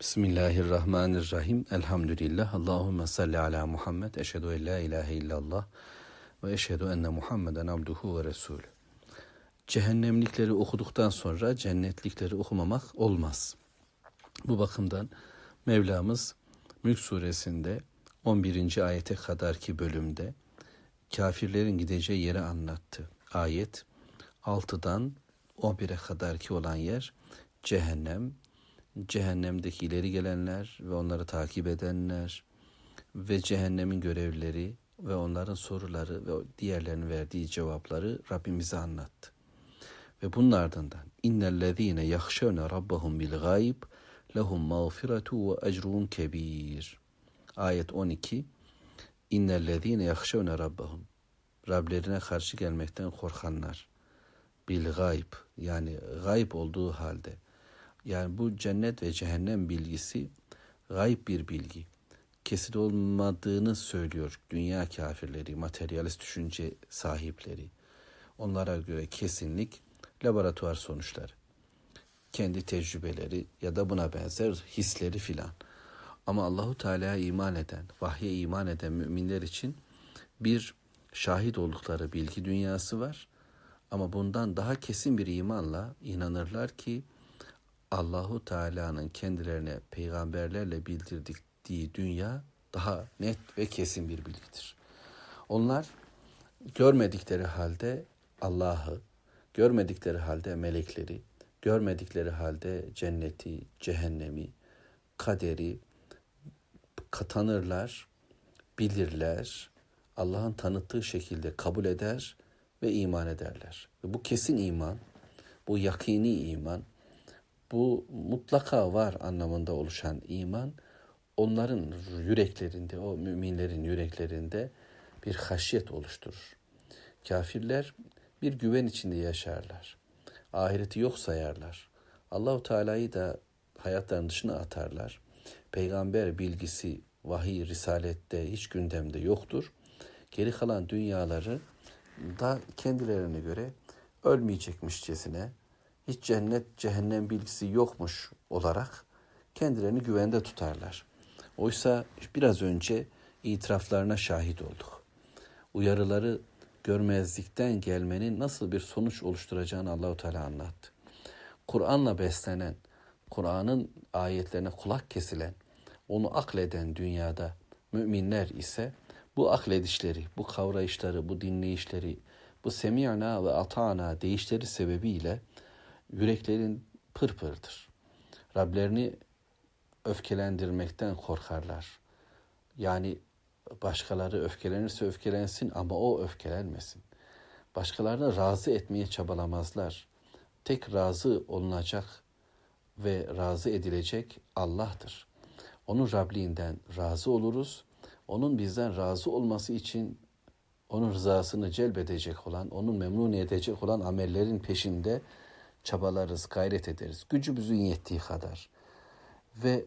Bismillahirrahmanirrahim. Elhamdülillah. Allahümme salli ala Muhammed. Eşhedü en la ilahe illallah. Ve eşhedü enne Muhammeden abduhu ve resulü. Cehennemlikleri okuduktan sonra cennetlikleri okumamak olmaz. Bu bakımdan Mevlamız Mülk suresinde 11. ayete kadarki bölümde kafirlerin gideceği yeri anlattı. Ayet 6'dan 11'e kadarki olan yer cehennem, cehennemdeki ileri gelenler ve onları takip edenler ve cehennemin görevlileri ve onların soruları ve diğerlerinin verdiği cevapları Rabbimize anlattı. Ve bunun ardından innellezine yahşevne rabbahum bil gayb lehum mağfiretu ve ecrun kebir. Ayet 12 İnnellezine yahşevne rabbahum Rablerine karşı gelmekten korkanlar bil gayb yani gayb olduğu halde yani bu cennet ve cehennem bilgisi gayb bir bilgi. Kesin olmadığını söylüyor dünya kafirleri, materyalist düşünce sahipleri. Onlara göre kesinlik laboratuvar sonuçları. Kendi tecrübeleri ya da buna benzer hisleri filan. Ama Allahu Teala'ya iman eden, vahye iman eden müminler için bir şahit oldukları bilgi dünyası var. Ama bundan daha kesin bir imanla inanırlar ki Allahu Teala'nın kendilerine peygamberlerle bildirdiği dünya daha net ve kesin bir bilgidir. Onlar görmedikleri halde Allah'ı, görmedikleri halde melekleri, görmedikleri halde cenneti, cehennemi, kaderi tanırlar, bilirler, Allah'ın tanıttığı şekilde kabul eder ve iman ederler. Ve bu kesin iman, bu yakini iman, bu mutlaka var anlamında oluşan iman onların yüreklerinde, o müminlerin yüreklerinde bir haşyet oluşturur. Kafirler bir güven içinde yaşarlar. Ahireti yok sayarlar. Allahu Teala'yı da hayatlarının dışına atarlar. Peygamber bilgisi, vahiy, risalette hiç gündemde yoktur. Geri kalan dünyaları da kendilerine göre ölmeyecekmişçesine, hiç cennet cehennem bilgisi yokmuş olarak kendilerini güvende tutarlar. Oysa biraz önce itiraflarına şahit olduk. Uyarıları görmezlikten gelmenin nasıl bir sonuç oluşturacağını Allahu Teala anlattı. Kur'an'la beslenen, Kur'an'ın ayetlerine kulak kesilen, onu akleden dünyada müminler ise bu akledişleri, bu kavrayışları, bu dinleyişleri, bu semi'na ve ata'na deyişleri sebebiyle yüreklerin pırpırdır. Rablerini öfkelendirmekten korkarlar. Yani başkaları öfkelenirse öfkelensin ama o öfkelenmesin. Başkalarını razı etmeye çabalamazlar. Tek razı olunacak ve razı edilecek Allah'tır. Onun Rabliğinden razı oluruz. Onun bizden razı olması için onun rızasını celbedecek olan, onun memnun edecek olan amellerin peşinde çabalarız, gayret ederiz. Gücümüzün yettiği kadar. Ve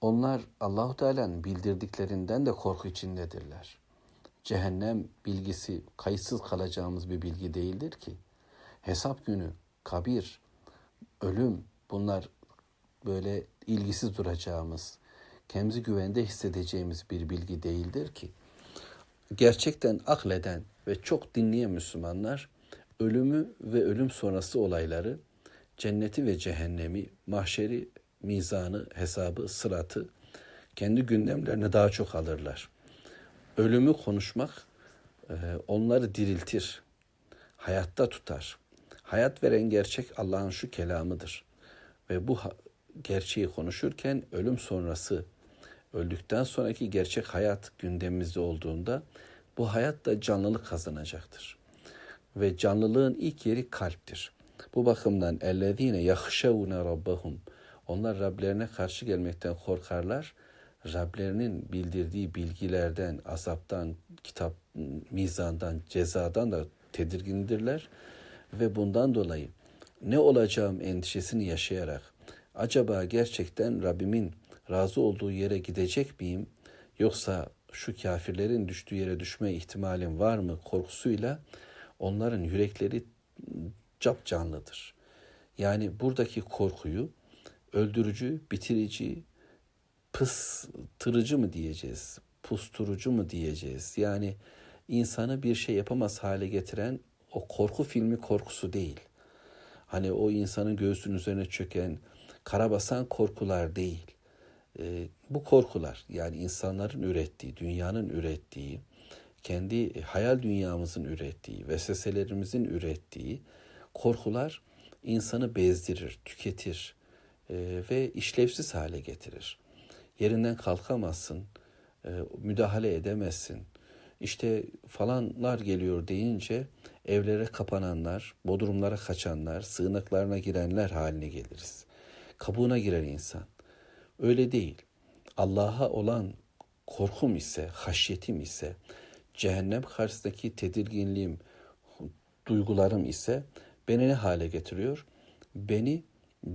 onlar Allahu Teala'nın bildirdiklerinden de korku içindedirler. Cehennem bilgisi kayıtsız kalacağımız bir bilgi değildir ki. Hesap günü, kabir, ölüm bunlar böyle ilgisiz duracağımız, kendimizi güvende hissedeceğimiz bir bilgi değildir ki. Gerçekten akleden ve çok dinleyen Müslümanlar ölümü ve ölüm sonrası olayları, cenneti ve cehennemi, mahşeri, mizanı, hesabı, sıratı kendi gündemlerine daha çok alırlar. Ölümü konuşmak e, onları diriltir, hayatta tutar. Hayat veren gerçek Allah'ın şu kelamıdır. Ve bu gerçeği konuşurken ölüm sonrası, öldükten sonraki gerçek hayat gündemimizde olduğunda bu hayat da canlılık kazanacaktır. Ve canlılığın ilk yeri kalptir. Bu bakımdan ellezine yahşevune rabbahum. Onlar Rablerine karşı gelmekten korkarlar. Rablerinin bildirdiği bilgilerden, azaptan, kitap, mizandan, cezadan da tedirgindirler. Ve bundan dolayı ne olacağım endişesini yaşayarak acaba gerçekten Rabbimin razı olduğu yere gidecek miyim yoksa şu kafirlerin düştüğü yere düşme ihtimalim var mı korkusuyla onların yürekleri cap canlıdır. Yani buradaki korkuyu öldürücü, bitirici, pıstırıcı mı diyeceğiz, pusturucu mu diyeceğiz? Yani insanı bir şey yapamaz hale getiren o korku filmi korkusu değil. Hani o insanın göğsünün üzerine çöken, karabasan korkular değil. E, bu korkular yani insanların ürettiği, dünyanın ürettiği, kendi hayal dünyamızın ürettiği, vesveselerimizin ürettiği korkular insanı bezdirir, tüketir e, ve işlevsiz hale getirir. Yerinden kalkamazsın, e, müdahale edemezsin. İşte falanlar geliyor deyince evlere kapananlar, bodrumlara kaçanlar, sığınaklarına girenler haline geliriz. Kabuğuna girer insan. Öyle değil. Allah'a olan korkum ise, haşyetim ise, cehennem karşısındaki tedirginliğim, duygularım ise beni ne hale getiriyor? Beni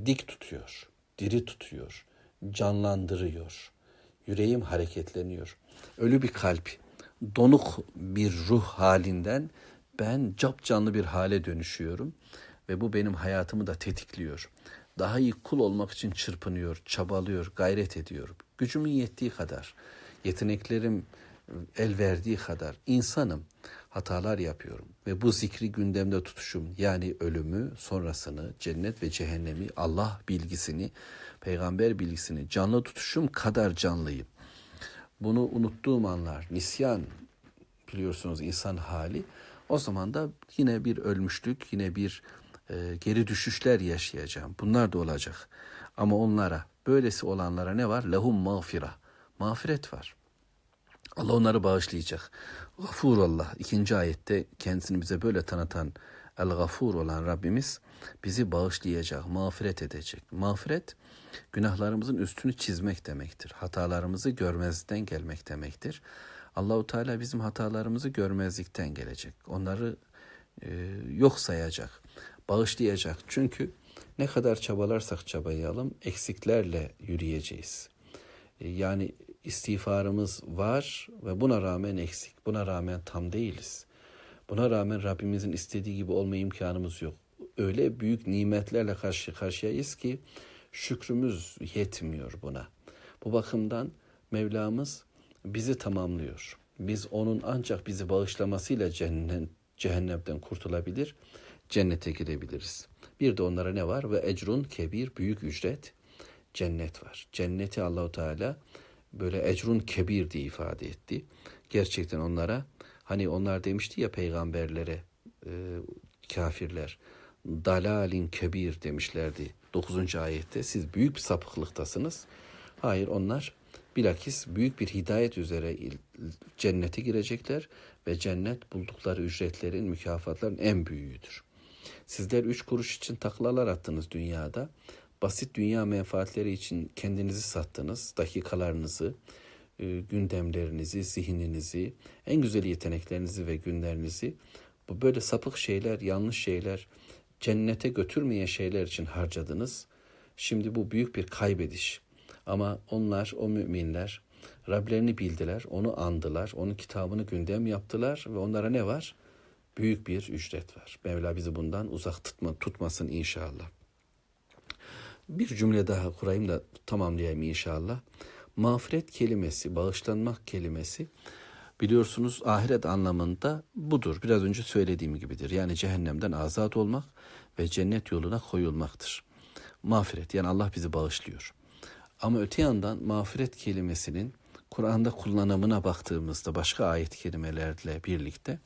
dik tutuyor, diri tutuyor, canlandırıyor. Yüreğim hareketleniyor. Ölü bir kalp, donuk bir ruh halinden ben cap canlı bir hale dönüşüyorum ve bu benim hayatımı da tetikliyor. Daha iyi kul olmak için çırpınıyor, çabalıyor, gayret ediyor. Gücümün yettiği kadar, yeteneklerim el verdiği kadar insanım. Hatalar yapıyorum ve bu zikri gündemde tutuşum yani ölümü, sonrasını, cennet ve cehennemi, Allah bilgisini, peygamber bilgisini canlı tutuşum kadar canlıyım. Bunu unuttuğum anlar, nisyan biliyorsunuz insan hali. O zaman da yine bir ölmüşlük, yine bir e, geri düşüşler yaşayacağım. Bunlar da olacak. Ama onlara, böylesi olanlara ne var? Lehum mağfira. Mağfiret var. Allah onları bağışlayacak. Gafur Allah. ikinci ayette kendisini bize böyle tanıtan El Gafur olan Rabbimiz bizi bağışlayacak, mağfiret edecek. Mağfiret günahlarımızın üstünü çizmek demektir. Hatalarımızı görmezden gelmek demektir. Allahu Teala bizim hatalarımızı görmezlikten gelecek. Onları e, yok sayacak, bağışlayacak. Çünkü ne kadar çabalarsak çabayalım eksiklerle yürüyeceğiz. E, yani istiğfarımız var ve buna rağmen eksik. Buna rağmen tam değiliz. Buna rağmen Rabbimizin istediği gibi olma imkanımız yok. Öyle büyük nimetlerle karşı karşıyayız ki şükrümüz yetmiyor buna. Bu bakımdan Mevlamız bizi tamamlıyor. Biz onun ancak bizi bağışlamasıyla cennet, cehennemden kurtulabilir, cennete girebiliriz. Bir de onlara ne var? Ve ecrun kebir, büyük ücret, cennet var. Cenneti Allahu Teala böyle ecrun kebir diye ifade etti. Gerçekten onlara hani onlar demişti ya peygamberlere e, kafirler dalalin kebir demişlerdi 9. ayette siz büyük bir sapıklıktasınız. Hayır onlar bilakis büyük bir hidayet üzere cennete girecekler ve cennet buldukları ücretlerin mükafatların en büyüğüdür. Sizler üç kuruş için taklalar attınız dünyada basit dünya menfaatleri için kendinizi sattınız, dakikalarınızı, e, gündemlerinizi, zihninizi, en güzel yeteneklerinizi ve günlerinizi bu böyle sapık şeyler, yanlış şeyler, cennete götürmeyen şeyler için harcadınız. Şimdi bu büyük bir kaybediş. Ama onlar, o müminler Rablerini bildiler, onu andılar, onun kitabını gündem yaptılar ve onlara ne var? Büyük bir ücret var. Mevla bizi bundan uzak tutma, tutmasın inşallah. Bir cümle daha kurayım da tamamlayayım inşallah. Mağfiret kelimesi, bağışlanmak kelimesi biliyorsunuz ahiret anlamında budur. Biraz önce söylediğim gibidir. Yani cehennemden azat olmak ve cennet yoluna koyulmaktır. Mağfiret yani Allah bizi bağışlıyor. Ama öte yandan mağfiret kelimesinin Kur'an'da kullanımına baktığımızda başka ayet kelimelerle birlikte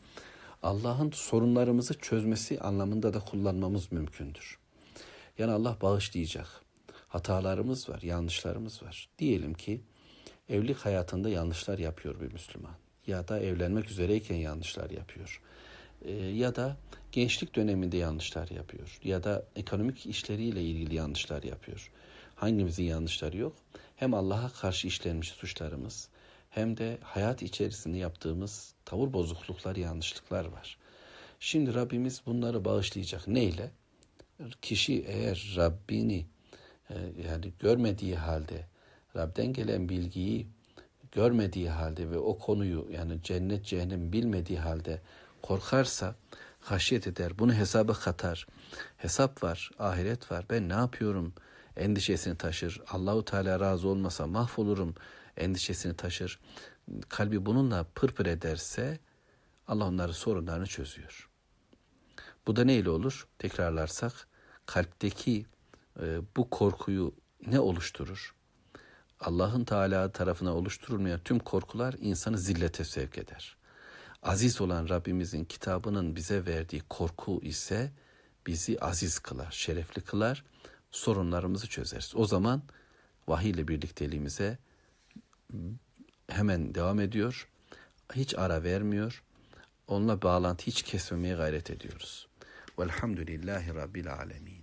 Allah'ın sorunlarımızı çözmesi anlamında da kullanmamız mümkündür. Yani Allah bağışlayacak. Hatalarımız var, yanlışlarımız var. Diyelim ki evlilik hayatında yanlışlar yapıyor bir Müslüman. Ya da evlenmek üzereyken yanlışlar yapıyor. Ee, ya da gençlik döneminde yanlışlar yapıyor. Ya da ekonomik işleriyle ilgili yanlışlar yapıyor. Hangimizin yanlışları yok? Hem Allah'a karşı işlenmiş suçlarımız hem de hayat içerisinde yaptığımız tavır bozukluklar, yanlışlıklar var. Şimdi Rabbimiz bunları bağışlayacak. Neyle? Kişi eğer Rabbini e, yani görmediği halde Rab'den gelen bilgiyi görmediği halde ve o konuyu yani cennet cehennem bilmediği halde korkarsa haşyet eder. Bunu hesaba katar. Hesap var, ahiret var. Ben ne yapıyorum? endişesini taşır. Allahu Teala razı olmasa mahvolurum endişesini taşır. Kalbi bununla pırpır ederse Allah onların sorunlarını çözüyor. Bu da neyle olur? Tekrarlarsak kalpteki e, bu korkuyu ne oluşturur? Allah'ın Teala tarafına oluşturulmayan tüm korkular insanı zillete sevk eder. Aziz olan Rabbimizin kitabının bize verdiği korku ise bizi aziz kılar, şerefli kılar, sorunlarımızı çözeriz. O zaman vahiy ile birlikteliğimize hemen devam ediyor. Hiç ara vermiyor. Onunla bağlantı hiç kesmemeye gayret ediyoruz. Velhamdülillahi Rabbil Alemin.